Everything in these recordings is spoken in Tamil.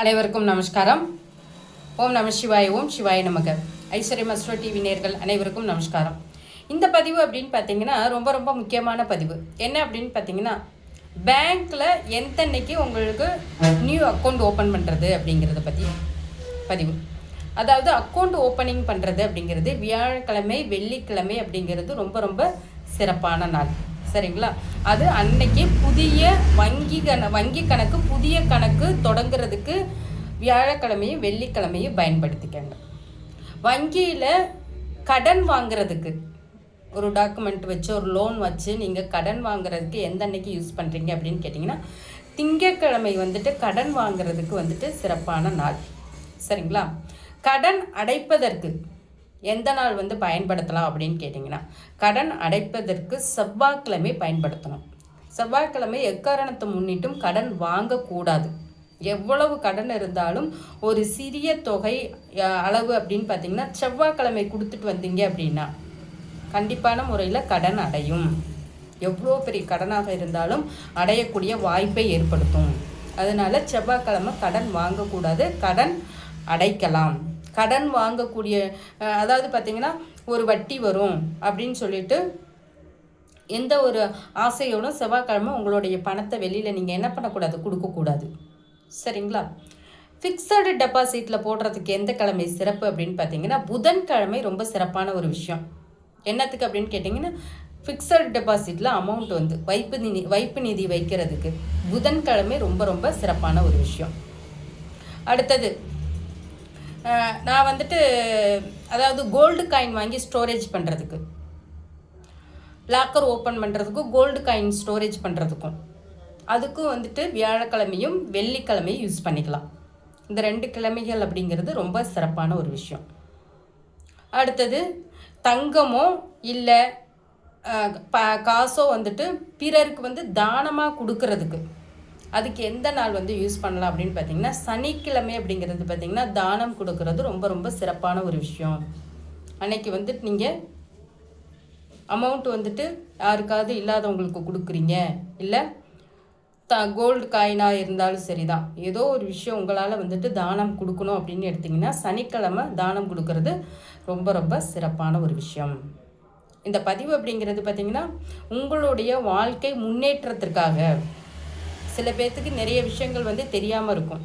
அனைவருக்கும் நமஸ்காரம். ஓம் நம சிவாய ஓம் சிவாய நமக. ஐஸ்வர்யம் அஸ்ட்ரோ டிவி நேர்கள் அனைவருக்கும் நமஸ்காரம். இந்த பதிவு அப்படின்னு பார்த்தீங்கன்னா ரொம்ப ரொம்ப முக்கியமான பதிவு. என்ன அப்படின்னு பார்த்தீங்கன்னா பேங்க்கில் எந்தன்னைக்கு உங்களுக்கு நியூ அக்கௌண்ட் ஓப்பன் பண்ணுறது அப்படிங்கிறத பற்றி பதிவு. அதாவது அக்கௌண்ட் ஓப்பனிங் பண்ணுறது அப்படிங்கிறது வியாழக்கிழமை வெள்ளிக்கிழமை அப்படிங்கிறது ரொம்ப ரொம்ப சிறப்பான நாள். சரிங்களா? அது அன்னைக்கு புதிய வங்கி கண வங்கி கணக்கு புதிய கணக்கு தொடங்குறதுக்கு வியாழக்கிழமையும் வெள்ளிக்கிழமையும் பயன்படுத்திக்கங்க. வங்கியில் கடன் வாங்குறதுக்கு ஒரு டாக்குமெண்ட் வச்சு ஒரு லோன் வச்சு நீங்கள் கடன் வாங்குறதுக்கு எந்த அன்னைக்கு யூஸ் பண்ணுறீங்க அப்படின்னு கேட்டிங்கன்னா திங்கட்கிழமை வந்துட்டு கடன் வாங்குறதுக்கு வந்துட்டு சிறப்பான நாள். சரிங்களா? கடன் அடைப்பதற்கு எந்த நாள் வந்து பயன்படுத்தலாம் அப்படின்னு கேட்டிங்கன்னா கடன் அடைப்பதற்கு செவ்வாய்க்கிழமை பயன்படுத்தணும். செவ்வாய்க்கிழமை எக்காரணத்தை முன்னிட்டும் கடன் வாங்கக்கூடாது. எவ்வளவு கடன் இருந்தாலும் ஒரு சிறிய தொகை அளவு அப்படின்னு பார்த்தீங்கன்னா செவ்வாய்க்கிழமை கொடுத்துட்டு வந்தீங்க அப்படின்னா கண்டிப்பான முறையில் கடன் அடையும். எவ்வளோ பெரிய கடனாக இருந்தாலும் அடையக்கூடிய வாய்ப்பை ஏற்படுத்தும். அதனால செவ்வாய்க்கிழமை கடன் வாங்கக்கூடாது கடன் அடைக்கலாம். கடன் வாங்கக்கூடிய அதாவது பார்த்தீங்கன்னா ஒரு வட்டி வரும் அப்படின்னு சொல்லிட்டு எந்த ஒரு ஆசையோடும் செவ்வாய்க்கிழமை உங்களுடைய பணத்தை வெளியில் நீங்கள் என்ன பண்ணக்கூடாது? கொடுக்கக்கூடாது. சரிங்களா? ஃபிக்ஸடு டெபாசிட்டில் போடுறதுக்கு எந்த கிழமை சிறப்பு அப்படின்னு பார்த்தீங்கன்னா புதன்கிழமை ரொம்ப சிறப்பான ஒரு விஷயம். என்னத்துக்கு அப்படின்னு கேட்டிங்கன்னா ஃபிக்ஸட் டெபாசிட்டில் அமௌண்ட் வந்து வைப்பு நிதி வைப்பு நிதி வைக்கிறதுக்கு புதன்கிழமை ரொம்ப ரொம்ப சிறப்பான ஒரு விஷயம். அடுத்தது நான் வந்துட்டு அதாவது கோல்டு காயின் வாங்கி ஸ்டோரேஜ் பண்ணுறதுக்கு லாக்கர் ஓப்பன் பண்ணுறதுக்கும் கோல்டு காயின் ஸ்டோரேஜ் பண்ணுறதுக்கும் அதுக்கும் வந்துட்டு வியாழக்கிழமையும் வெள்ளிக்கிழமையும் யூஸ் பண்ணிக்கலாம். இந்த ரெண்டு கிழமைகள் அப்படிங்கிறது ரொம்ப சிறப்பான ஒரு விஷயம். அடுத்தது தங்கமோ இல்லை ப காசோ வந்துட்டு பிறருக்கு வந்து தானமாக கொடுக்கறதுக்கு. அதுக்கு எந்த நாள் வந்து யூஸ் பண்ணலாம் அப்படின்னு பார்த்தீங்கன்னா சனிக்கிழமை அப்படிங்கிறது பார்த்தீங்கன்னா தானம் கொடுக்கறது ரொம்ப ரொம்ப சிறப்பான ஒரு விஷயம். அன்னைக்கு வந்துட்டு நீங்கள் அமௌண்ட் வந்துட்டு யாருக்காவது இல்லாதவங்களுக்கு கொடுக்குறீங்க. இல்லை த கோல்டு காயினாக இருந்தாலும் சரிதான். ஏதோ ஒரு விஷயம் உங்களால் வந்துட்டு தானம் கொடுக்கணும் அப்படின்னு எடுத்திங்கன்னா சனிக்கிழமை தானம் கொடுக்கறது ரொம்ப ரொம்ப சிறப்பான ஒரு விஷயம். இந்த பதிவு அப்படிங்கிறது பார்த்திங்கன்னா உங்களுடைய வாழ்க்கை முன்னேற்றத்திற்காக. சில பேர்த்துக்கு நிறைய விஷயங்கள் வந்து தெரியாமல் இருக்கும்.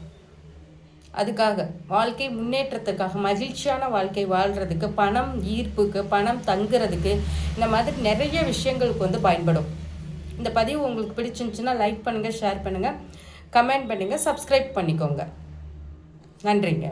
அதுக்காக வாழ்க்கை முன்னேற்றத்துக்காக மகிழ்ச்சியான வாழ்க்கை வாழ்கிறதுக்கு பணம் ஈர்ப்புக்கு பணம் தங்குறதுக்கு இந்த மாதிரி நிறைய விஷயங்களுக்கு வந்து பயன்படும். இந்த பதிவு உங்களுக்கு பிடிச்சிருந்துச்சுன்னா லைக் பண்ணுங்கள் ஷேர் பண்ணுங்கள் கமெண்ட் பண்ணுங்கள் சப்ஸ்கிரைப் பண்ணிக்கோங்க. நன்றிங்க.